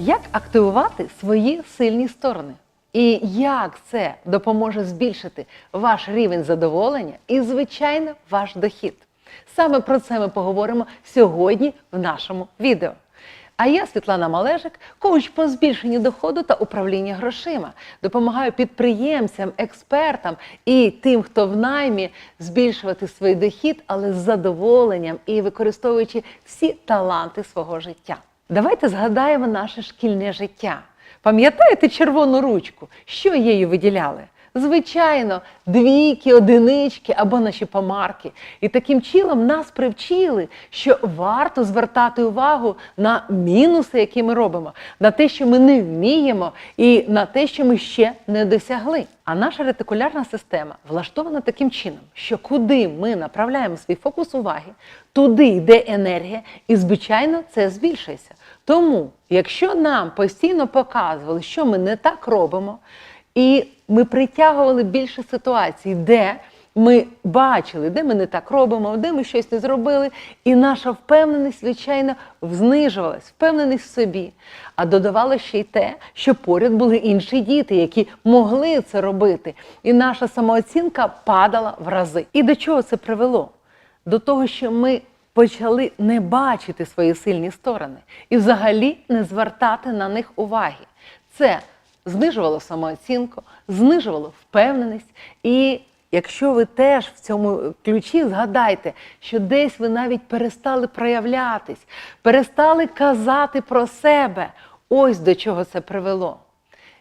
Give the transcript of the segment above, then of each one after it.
Як активувати свої сильні сторони? І як це допоможе збільшити ваш рівень задоволення і, звичайно, ваш дохід? Саме про це ми поговоримо сьогодні в нашому відео. А я, Світлана Малежик, коуч по збільшенню доходу та управління грошима. Допомагаю підприємцям, експертам і тим, хто в наймі, збільшувати свій дохід, але з задоволенням і використовуючи всі таланти свого життя. Давайте згадаємо наше шкільне життя. Пам'ятаєте червону ручку? Що її виділяли? Звичайно, двійки, одинички або наші помарки. І таким чином нас привчили, що варто звертати увагу на мінуси, які ми робимо, на те, що ми не вміємо, і на те, що ми ще не досягли. А наша ретикулярна система влаштована таким чином, що куди ми направляємо свій фокус уваги, туди йде енергія, і, звичайно, це збільшується. Тому, якщо нам постійно показували, що ми не так робимо, і ми притягували більше ситуацій, де ми бачили, де ми не так робимо, де ми щось не зробили, і наша впевненість, звичайно, знижувалась, впевненість в собі. А додавало ще й те, що поряд були інші діти, які могли це робити. І наша самооцінка падала в рази. І до чого це привело? До того, що ми почали не бачити свої сильні сторони і взагалі не звертати на них уваги. Це знижувало самооцінку, знижувало впевненість. І якщо ви теж в цьому ключі згадайте, що десь ви навіть перестали проявлятись, перестали казати про себе, ось до чого це привело.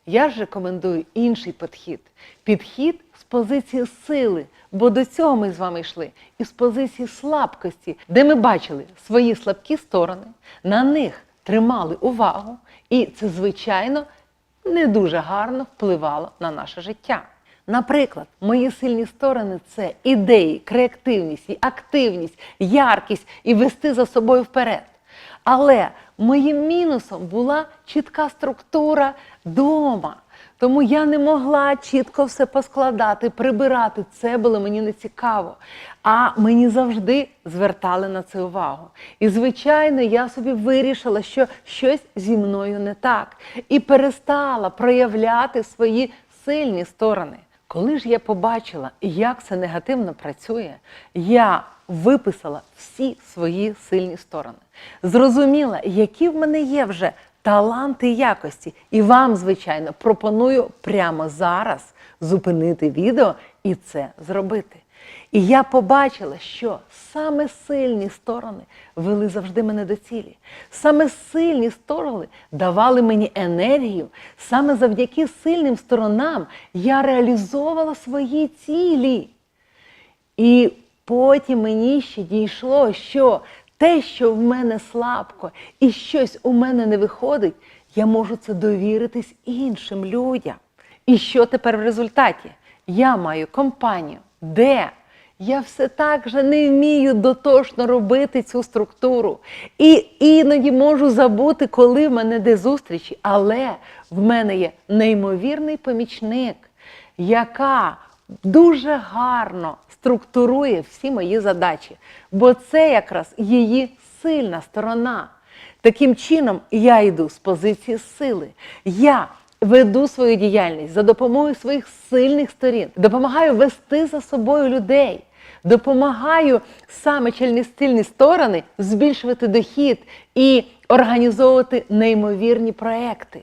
Я ж рекомендую інший підхід. Підхід з позиції сили, бо до цього ми з вами йшли, і з позиції слабкості, де ми бачили свої слабкі сторони, на них тримали увагу, і це, звичайно, не дуже гарно впливало на наше життя. Наприклад, мої сильні сторони це ідеї, креативність, активність, яркість і вести за собою вперед. Але моїм мінусом була чітка структура дома. Тому я не могла чітко все поскладати, прибирати. Це було мені не цікаво. А мені завжди звертали на це увагу. І, звичайно, я собі вирішила, що щось зі мною не так, і перестала проявляти свої сильні сторони. Коли ж я побачила, як це негативно працює, я виписала всі свої сильні сторони. Зрозуміла, які в мене є вже таланти і якості. І вам, звичайно, пропоную прямо зараз зупинити відео і це зробити. І я побачила, що саме сильні сторони вели завжди мене до цілі. Саме сильні сторони давали мені енергію. Саме завдяки сильним сторонам я реалізовувала свої цілі. І потім мені ще дійшло, що те, що в мене слабко і щось у мене не виходить, я можу це довіритись іншим людям. І що тепер в результаті? Я маю компанію, де я все так же не вмію дотошно робити цю структуру. І іноді можу забути, коли в мене де зустрічі, але в мене є неймовірний помічник, яка дуже гарно структурує всі мої задачі, бо це якраз її сильна сторона. Таким чином, я йду з позиції сили. Я веду свою діяльність за допомогою своїх сильних сторін, допомагаю вести за собою людей, допомагаю саме чільні сильні сторони збільшувати дохід і організовувати неймовірні проекти.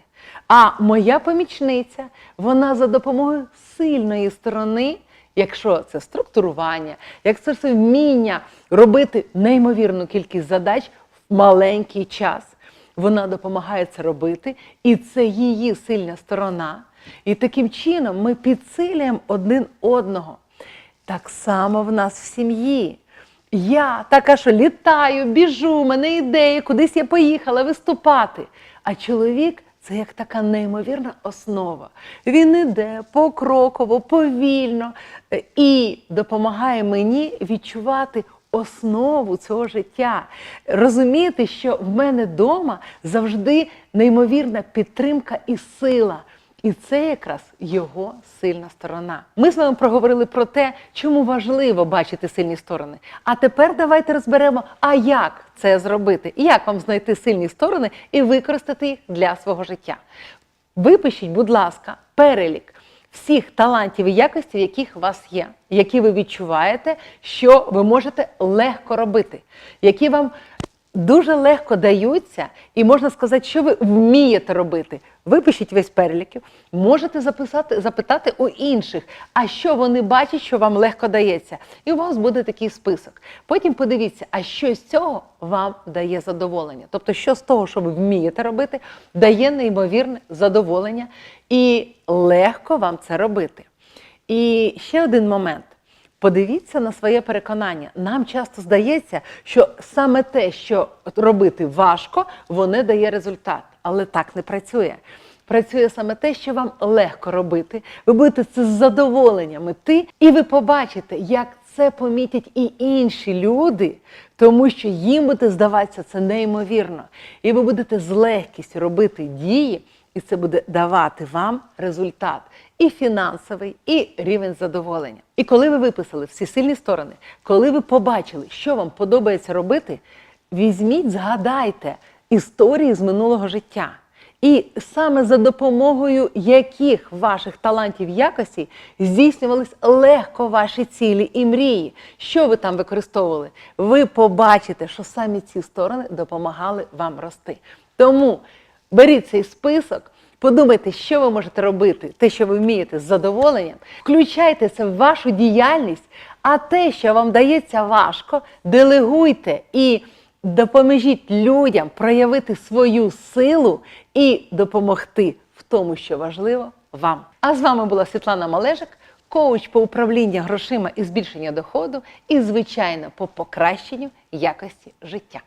А моя помічниця, вона за допомогою сильної сторони, якщо це структурування, якщо це вміння робити неймовірну кількість задач в маленький час, вона допомагає це робити, і це її сильна сторона. І таким чином ми підсилюємо один одного. Так само в нас в сім'ї. Я така, що літаю, біжу, у мене ідеї, кудись я поїхала виступати. А чоловік це як така неймовірна основа. Він іде покроково, повільно е, і допомагає мені відчувати основу цього життя. Розуміти, що в мене вдома завжди неймовірна підтримка і сила. І це якраз його сильна сторона. Ми з вами проговорили про те, чому важливо бачити сильні сторони. А тепер давайте розберемо, а як це зробити, і як вам знайти сильні сторони і використати їх для свого життя. Випишіть, будь ласка, перелік всіх талантів і якостей, яких у вас є, які ви відчуваєте, що ви можете легко робити, які вам дуже легко даються, і можна сказати, що ви вмієте робити. Випишіть весь переліків, можете записати, запитати у інших, а що вони бачать, що вам легко дається. І у вас буде такий список. Потім подивіться, а що з цього вам дає задоволення. Тобто, що з того, що ви вмієте робити, дає неймовірне задоволення, і легко вам це робити. І ще один момент. Подивіться на своє переконання. Нам часто здається, що саме те, що робити важко, воно дає результат. Але так не працює. Працює саме те, що вам легко робити. Ви будете це з задоволенням іти, і ви побачите, як це помітять і інші люди, тому що їм буде здаватися це неймовірно. І ви будете з легкістю робити дії, і це буде давати вам результат і фінансовий, і рівень задоволення. І коли ви виписали всі сильні сторони, коли ви побачили, що вам подобається робити, візьміть, згадайте історії з минулого життя. І саме за допомогою яких ваших талантів якості здійснювались легко ваші цілі і мрії, що ви там використовували, ви побачите, що самі ці сторони допомагали вам рости. Тому беріть цей список, подумайте, що ви можете робити, те, що ви вмієте з задоволенням, включайте це в вашу діяльність, а те, що вам дається важко, делегуйте і допоможіть людям проявити свою силу і допомогти в тому, що важливо вам. А з вами була Світлана Малежик, коуч по управлінню грошима і збільшення доходу, і, звичайно, по покращенню якості життя.